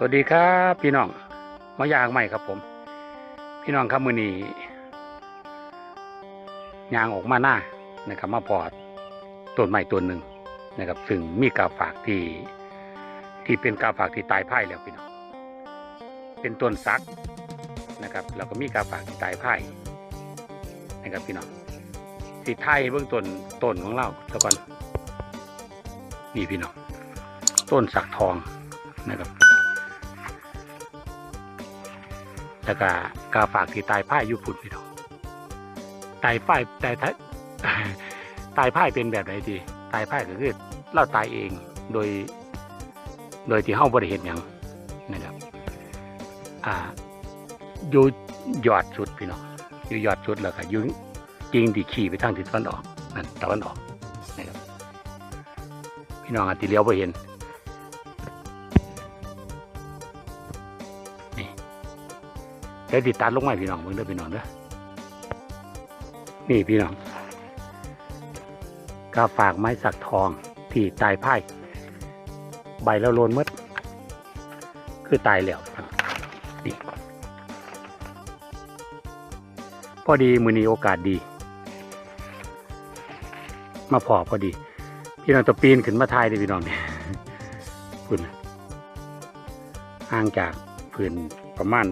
สวัสดีครับพี่น้องมายางใหม่ครับผม พี่น้องครับมือนี้ยางออกมาหน้านะครับมาพอดต้นไม้ต้นหนึ่งนะครับ ซึ่งมีกาฝากที่ที่เป็นกาฝากที่ตายพ่ายแล้วพี่น้องเป็นต้นซักนะครับแล้วก็มีกาฝากที่ตายพ่ายนะครับพี่น้องสีไทยเบื้องต้นต้นของเราตะก่อนนี่พี่น้องต้นสักทองนะครับ แล้วก็กาฝากที่ตายพ่ายอยุพุดพี่น้องตายพ่ายตายตายพ่ายเป็นแบบไหนดีตายพ่ายก็คือเราตายเองโดย โดยที่เฮาบริเห็นอย่างนะครับ อ่าอยู่ยอดสุดพี่น้องอยู่ยอดสุดแล้วก็ยุ่จริงที่ขี่ไปทางทิศตะวันออกนั่นตะวันออกนะครับพี่น้องอาจจะเลี้ยวไปเห็น เดี๋ยวติดตัดลงมาให้พี่น้องเบิ่งเด้อพี่น้องเด้อนี่พี่น้องกาฝากไม้สักทองที่ตายไพ่ใบแล้วโลนหมดคือตายแล้วนี่พอดีมือนี้โอกาสดี มาพอพอดี พี่น้องตะปีนขึ้นมาทายเลยพี่น้องเนี่ยคุณห่างจากพื้นประมาณ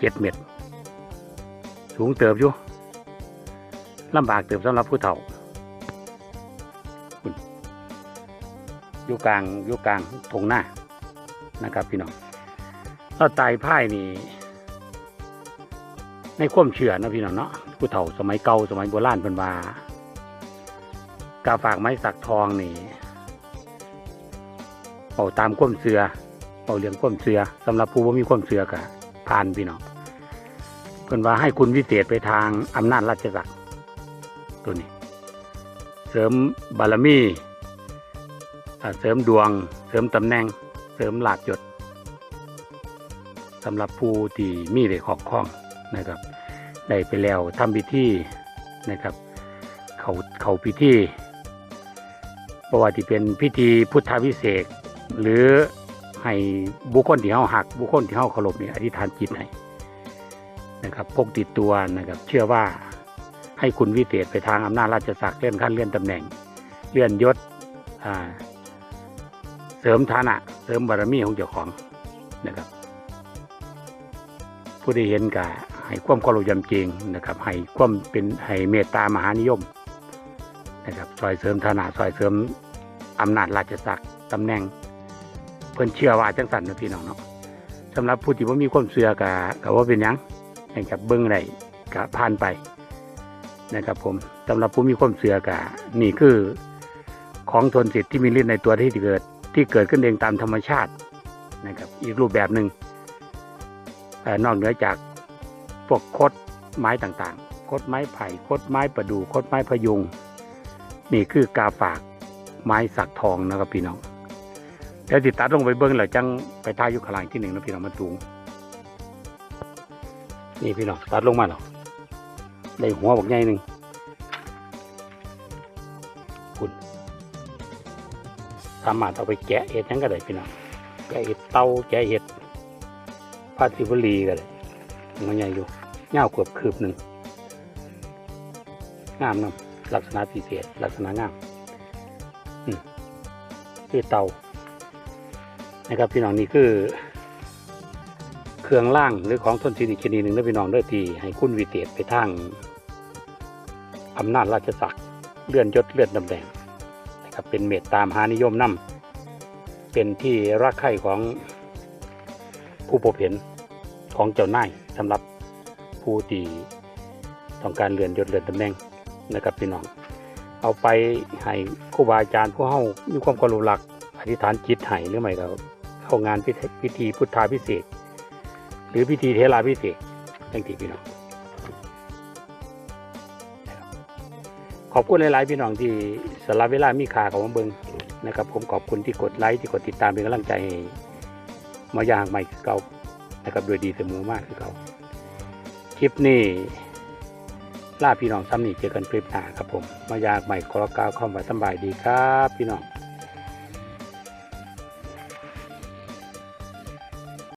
เจ็ดเมตร สูงเติบอยู่ลำบากเติบสำหรับผู้เฒ่าอยู่กลางอยู่กลางทงหน้านะครับพี่น้องเราตายพ่ายนี่ในความเชื่อนะพี่น้องเนาะผู้เฒ่าสมัยเก่าสมัยโบราณเป็นว่ากาฝากไม้สักทองนี่เอาตามควมเชื่อเอาเรื่องควมเชื่อสำหรับผู้ว่ามีควมเชือกะผ่านพี่น้อง เพิ่นว่าให้คุณวิเศษไปทางอำนาจราชสักดิ์ตัวนี้ เสริมบารมีเสริมดวง เสริมตำแหน่ง เสริมหลาบยศสำหรับผู้ที่มีได้ขอบข้องนะครับ ได้ไปแล้วทำพิธีนะครับ เขาเขาพิธีเพราะว่าที่เป็นพิธีพุทธวิเศษ หรือให้บุคคลที่เฮาหัก บุคคลที่เฮาเคารพนี่อธิษฐานจิตให้ นะครับพกติดตัวนะครับ เชื่อว่าให้คุณวิเศษไปทางอำนาจราชศักดิ์เลื่อนขั้นเลื่อนตำแหน่ง เลื่อนยศเสริมฐานะ เสริมบารมีของเจ้าของนะครับ ผู้ได้เห็นกะให้ความเคารพยำเกรงนะครับให้ความเป็นให้เมตตามหานิยมนะครับซอยเสริมฐานะซอยเสริมอำนาจราชศักดิ์ตำแหน่ง เพิ่นเชื่อว่าจังสันนะพี่น้องเนาะสำหรับผู้ที่ว่ามีความเชื่อกะกะว่าเป็นยัง ให้กับเบิ้งไรกะผ่านไปนะครับผมสำหรับผู้มีความเชื่อกะนี่คือของทนสิทธิ์ที่มีฤทธิ์ในตัวที่เกิดที่เกิดขึ้นเองตามธรรมชาตินะครับ อีกรูปแบบหนึ่งเอ่อนอกเหนือจากพวกคดไม้ต่างๆ คดไม้ไผ่ คดไม้ประดู่คดไม้พะยุง นี่คือกาฝากไม้สักทองนะครับพี่น้องเดี๋ยวติดตัดลงไปเบิ้องแล้วจังไปทายุคลางที่หนึ่งนะพี่น้องมันสูง นี่พี่น้องตัดลงมาแล้วได้หัวบอกใหญ่หนึ่งคุณสามารถเอาไปแกะเห็ดยังก็ได้พี่น้องแกะเห็ดเตาแกะเห็ดพาสิบุรีก็ได้มันใหญ่อยู่เงาเกือบคืบหนึ่งงามนะลักษณะพิเศษลักษณะงามอืมคือเตานะครับพี่น้องนี่คือ เครื่องล่างหรือของทนสินอีกชนิดหนึ่งนะพี่น้องด้อที่ให้คุณวิเศษไปทางอำนาจราชศักดิ์เลื่อนยศเลื่อนตำแหน่งนะครับเป็นเมตตามหานิยมนำเป็นที่รักใคร่ของผู้พบเห็นของเจ้านายสำหรับผู้ที่ต้องการเลื่อนยศเลื่อนตำแหน่งนะครับพี่น้อง เอาไปให้ครูบาอาจารย์ผู้เฮามีความเคารพรักอธิษฐานจิตให้หรือไม่ก็เข้างานพิธีพุทธาพิเศษ หรือพิธีเทราพิเศษทั้งที่พี่น้องขอบคุณหลาย ๆ พี่น้องที่สละเวลามีค่าของมาเบิงนะครับ ผมขอบคุณที่กดไลค์ที่กดติดตามเป็นกำลังใจมาอย่างใหม่คือเก่านะครับโดยดีเสมอมากคือเก่าคลิปนี้ลาพี่น้องซ้ำนี่เจอกันคลิปหน้าครับผม มาอยากใหม่ขอกล่าวคำว่าสบายดีครับ พี่น้อง